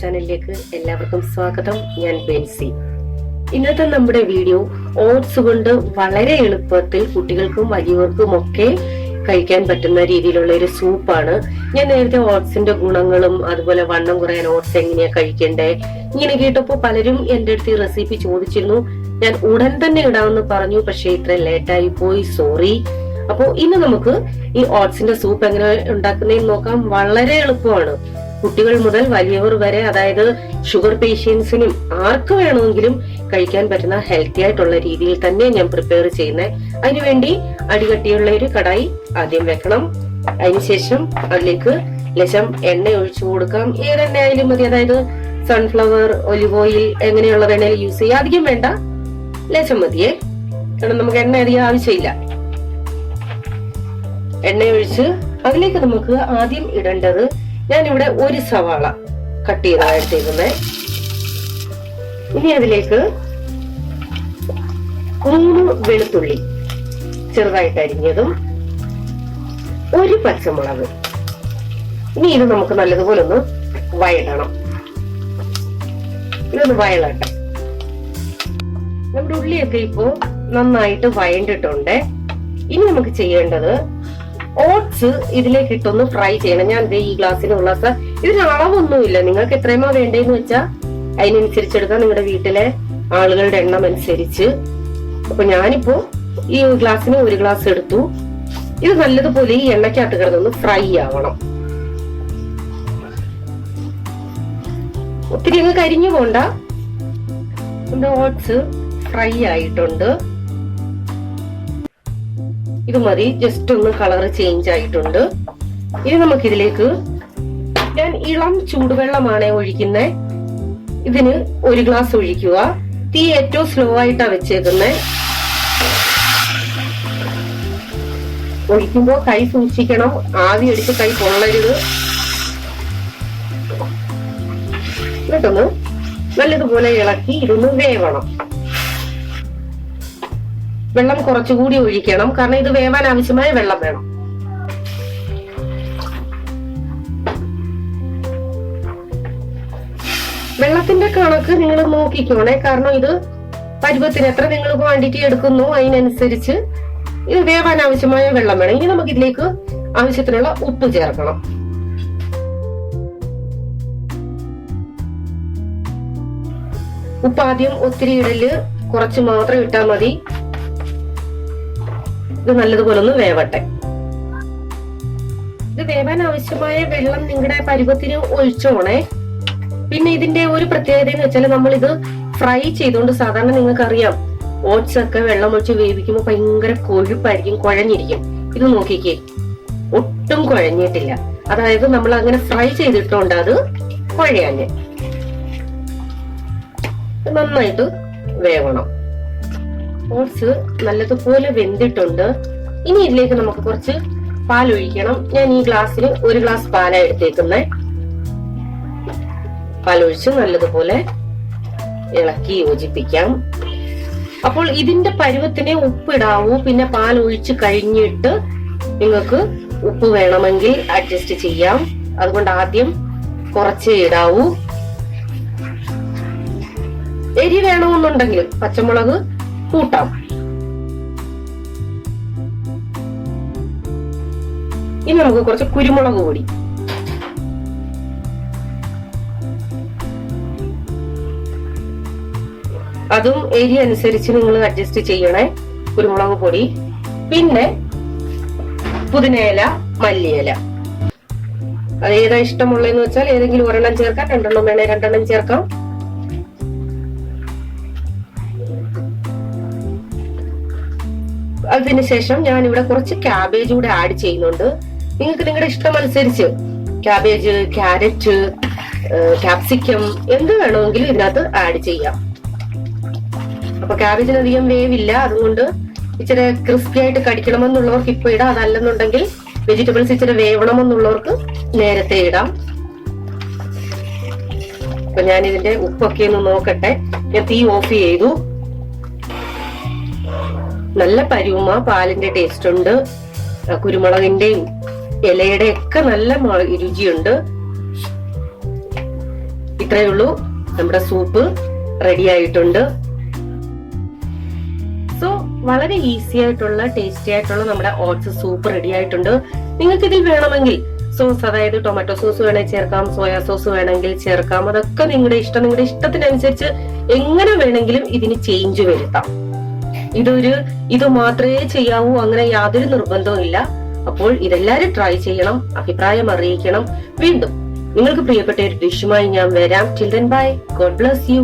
ചാനലിലേക്ക് എല്ലാവർക്കും സ്വാഗതം. ഞാൻ ബെൻസി. ഇന്നത്തെ നമ്മുടെ വീഡിയോ ഓട്സ് കൊണ്ട് വളരെ എളുപ്പത്തിൽ കുട്ടികൾക്കും വലിയവർക്കും ഒക്കെ കഴിക്കാൻ പറ്റുന്ന രീതിയിലുള്ള ഒരു സൂപ്പാണ്. ഞാൻ നേരത്തെ ഓട്സിന്റെ ഗുണങ്ങളും അതുപോലെ വണ്ണം കുറയാൻ ഓട്സ് എങ്ങനെയാ കഴിക്കണ്ടേ ഇങ്ങനെ കേട്ടപ്പോ പലരും എന്റെ അടുത്ത് ഈ റെസിപ്പി ചോദിച്ചിരുന്നു. ഞാൻ ഉടൻ തന്നെ ഇടാമെന്ന് പറഞ്ഞു പക്ഷെ ഇത്ര ലേറ്റായി പോയി. സോറി അപ്പോ ഇന്ന് നമുക്ക് ഈ ഓട്സിന്റെ സൂപ്പ് എങ്ങനെ ഉണ്ടാക്കുന്നതെന്ന് നോക്കാം. വളരെ എളുപ്പമാണ്. കുട്ടികൾ മുതൽ വലിയവർ വരെ അതായത് ഷുഗർ പേഷ്യൻസിനും ആർക്ക് വേണമെങ്കിലും കഴിക്കാൻ പറ്റുന്ന ഹെൽത്തി ആയിട്ടുള്ള രീതിയിൽ തന്നെ ഞാൻ പ്രിപ്പയർ ചെയ്യുന്നത് അതിനുവേണ്ടി അടികട്ടിയുള്ള ഒരു കടായി ആദ്യം വെക്കണം. അതിനുശേഷം അതിലേക്ക് ലശം എണ്ണ ഒഴിച്ചു കൊടുക്കാം. ഏതെണ്ണ ആയാലും മതി. അതായത് സൺഫ്ലവർ ഒലിവ് ഓയിൽ എങ്ങനെയുള്ള വേണേലും യൂസ് ചെയ്യാം. അധികം വേണ്ട. ലശം മതിയേ. കാരണം നമുക്ക് എണ്ണ അധികം ആവശ്യമില്ല. എണ്ണ ഒഴിച്ച് അതിലേക്ക് നമുക്ക് ആദ്യം ഇടേണ്ടത് ഞാനിവിടെ ഒരു സവാള കട്ട് ചെയ്താണ് എടുത്തേക്കുന്നത് ഇനി അതിലേക്ക് മൂന്ന് വെളുത്തുള്ളി ചെറുതായിട്ട് അരിഞ്ഞതും ഒരു പച്ചമുളക്. ഇനി ഇത് നമുക്ക് നല്ലതുപോലെ ഒന്ന് വയടണം. ഇതൊന്ന് വയളട്ടെ. നമ്മുടെ ഉള്ളിയൊക്കെ ഇപ്പോ നന്നായിട്ട് വയണ്ടിട്ടുണ്ട്. ഇനി നമുക്ക് ചെയ്യേണ്ടത് ഓട്സ് ഇതിലേക്ക് ഇട്ടൊന്ന് ഫ്രൈ ചെയ്യണം. ഞാൻ ഈ ഗ്ലാസ്സിനുള്ള സ- ഇതിന് അളവൊന്നുമില്ല. നിങ്ങൾക്ക് എത്രയുമോ വേണ്ടതെന്ന് വെച്ചാൽ അതിനനുസരിച്ചെടുക്കാം. നിങ്ങളുടെ വീട്ടിലെ ആളുകളുടെ എണ്ണം അനുസരിച്ച്. അപ്പൊ ഞാനിപ്പോ ഈ ഗ്ലാസ്സിന് ഒരു ഗ്ലാസ് എടുത്തു. ഇത് നല്ലതുപോലെ ഈ എണ്ണയ്ക്കകത്ത് കിടന്നൊന്ന് ഫ്രൈ ആവണം. ഒത്തിരി അങ്ങ് കരിഞ്ഞു പോണ്ട. നമ്മുടെ ഓട്സ് ഫ്രൈ ആയിട്ടുണ്ട്. ഇത് മതി. ജസ്റ്റ് ഒന്ന് കളർ ചേഞ്ച് ആയിട്ടുണ്ട്. ഇനി നമുക്ക് ഇതിലേക്ക് ഞാൻ ഇളം ചൂടുവെള്ളമാണ് ഒഴിക്കുന്നത് ഇതിന് ഒരു ഗ്ലാസ് ഒഴിക്കുക. തീ ഏറ്റവും സ്ലോ ആയിട്ടാണ് വെച്ചേക്കുന്നത് ഒഴിക്കുമ്പോ കൈ സൂക്ഷിക്കണം. ആവി അടിച്ച് കൈ പൊള്ളരുത്. എന്നിട്ടൊന്ന് നല്ലതുപോലെ ഇളക്കി ഇതൊന്ന് വേവണം. വെള്ളം കുറച്ചുകൂടി ഒഴിക്കണം. കാരണം ഇത് വേവാൻ ആവശ്യമായ വെള്ളം വേണം. വെള്ളത്തിന്റെ കണക്ക് നിങ്ങൾ നോക്കിക്കോണേ. കാരണം ഇത് പരുവത്തിന് എത്ര നിങ്ങൾ ക്വാണ്ടിറ്റി എടുക്കുന്നു അതിനനുസരിച്ച് ഇത് വേവാൻ ആവശ്യമായ വെള്ളം വേണം. ഇനി നമുക്ക് ഇതിലേക്ക് ആവശ്യത്തിനുള്ള ഉപ്പ് ചേർക്കണം. ഉപ്പ് ആദ്യം ഒത്തിരി ഇടൽ കുറച്ച് മാത്രം ഇട്ടാൽ മതി. ഇത് നല്ലതുപോലെ ഒന്ന് വേവട്ടെ. ഇത് വേവാൻ ആവശ്യമായ വെള്ളം നിങ്ങളുടെ പരുവത്തിന് ഒഴിച്ചോണേ. പിന്നെ ഇതിന്റെ ഒരു പ്രത്യേകത എന്ന് വെച്ചാൽ നമ്മൾ ഇത് ഫ്രൈ ചെയ്തുകൊണ്ട് സാധാരണ നിങ്ങൾക്ക് അറിയാം ഓട്സ് ഒക്കെ വെള്ളം ഒഴിച്ച് വേവിക്കുമ്പോൾ ഭയങ്കര കൊഴുപ്പായിരിക്കും കുഴഞ്ഞിരിക്കും. ഇത് നോക്കിക്കേ. ഒട്ടും കുഴഞ്ഞിട്ടില്ല. അതായത് നമ്മൾ അങ്ങനെ ഫ്രൈ ചെയ്തിട്ടുണ്ട് അത് കുഴയാഞ്ഞ്. നന്നായിട്ട് വേവണം. ഓട്സ് നല്ലതുപോലെ വെന്തിട്ടുണ്ട്. ഇനി ഇതിലേക്ക് നമുക്ക് കുറച്ച് പാൽ ഒഴിക്കണം ഞാൻ ഈ ഗ്ലാസ്സിൽ ഒരു ഗ്ലാസ് പാലാണ് എടുത്തേക്കുന്നത് പാലൊഴിച്ച് നല്ലതുപോലെ ഇളക്കി യോജിപ്പിക്കാം. അപ്പോൾ ഇതിന്റെ പരുവത്തിനെ ഉപ്പിടാവൂ. പിന്നെ പാൽ ഒഴിച്ച് കഴിഞ്ഞിട്ട് നിങ്ങൾക്ക് ഉപ്പ് വേണമെങ്കിൽ അഡ്ജസ്റ്റ് ചെയ്യാം. അതുകൊണ്ട് ആദ്യം കുറച്ച് ഇടാവൂ. എരി വേണമെന്നുണ്ടെങ്കിൽ പച്ചമുളക് കൂട്ടാം. ഇനി നമുക്ക് കുറച്ച് കുരുമുളക് പൊടി. അതും ഏരിയ അനുസരിച്ച് നിങ്ങൾ അഡ്ജസ്റ്റ് ചെയ്യണേ കുരുമുളക് പൊടി. പിന്നെ പുതിനയില മല്ലിയില. അത് ഏതാ ഇഷ്ടമുള്ളതെന്ന് വെച്ചാൽ ഏതെങ്കിലും ഒരെണ്ണം ചേർക്കാം രണ്ടെണ്ണം വേണേ രണ്ടെണ്ണം ചേർക്കാം. അതിനുശേഷം ഞാൻ ഇവിടെ കുറച്ച് ക്യാബേജ് കൂടെ ആഡ് ചെയ്യുന്നുണ്ട്. നിങ്ങൾക്ക് നിങ്ങളുടെ ഇഷ്ടം അനുസരിച്ച് ക്യാബേജ് ക്യാരറ്റ് ക്യാപ്സിക്കം എന്ത് വേണമെങ്കിലും ഇതിനകത്ത് ആഡ് ചെയ്യാം. അപ്പൊ ക്യാബേജിന് അധികം വേവില്ല. അതുകൊണ്ട് ഇച്ചിരി ക്രിസ്പി ആയിട്ട് കടിക്കണമെന്നുള്ളവർക്ക് ഇപ്പൊ ഇടാം. അതല്ലെന്നുണ്ടെങ്കിൽ വെജിറ്റബിൾസ് ഇച്ചിരി വേവണമെന്നുള്ളവർക്ക് നേരത്തെ ഇടാം. അപ്പൊ ഞാൻ ഇതിന്റെ ഉപ്പൊക്കെ ഒന്ന് നോക്കട്ടെ. ഞാൻ തീ ഓഫ് ചെയ്തു. നല്ല പരുമ പാലിന്റെ ടേസ്റ്റ് ഉണ്ട്. കുരുമുളകിന്റെയും ഇലയുടെ ഒക്കെ നല്ല രുചിയുണ്ട്. ഇത്രയേ ഉള്ളൂ. നമ്മുടെ സൂപ്പ് റെഡി ആയിട്ടുണ്ട്. സോ വളരെ ഈസി ആയിട്ടുള്ള ടേസ്റ്റി ആയിട്ടുള്ള നമ്മുടെ ഓട്സ് സൂപ്പ് റെഡി ആയിട്ടുണ്ട്. നിങ്ങൾക്ക് ഇതിൽ വേണമെങ്കിൽ സോസ് അതായത് ടൊമാറ്റോ സോസ് വേണമെങ്കിൽ ചേർക്കാം സോയാ സോസ് വേണമെങ്കിൽ ചേർക്കാം. അതൊക്കെ നിങ്ങളുടെ ഇഷ്ടം. നിങ്ങളുടെ ഇഷ്ടത്തിനനുസരിച്ച് എങ്ങനെ വേണമെങ്കിലും ഇതിന് ചേഞ്ച് വരുത്താം. ഇതൊരു ഇത് മാത്രമേ ചെയ്യാവൂ അങ്ങനെ യാതൊരു നിർബന്ധവും ഇല്ല. അപ്പോൾ ഇതെല്ലാരും ട്രൈ ചെയ്യണം അഭിപ്രായം അറിയിക്കണം. വീണ്ടും നിങ്ങൾക്ക് പ്രിയപ്പെട്ട ഒരു ഡിഷുമായി ഞാൻ വരാം. Children bye God bless you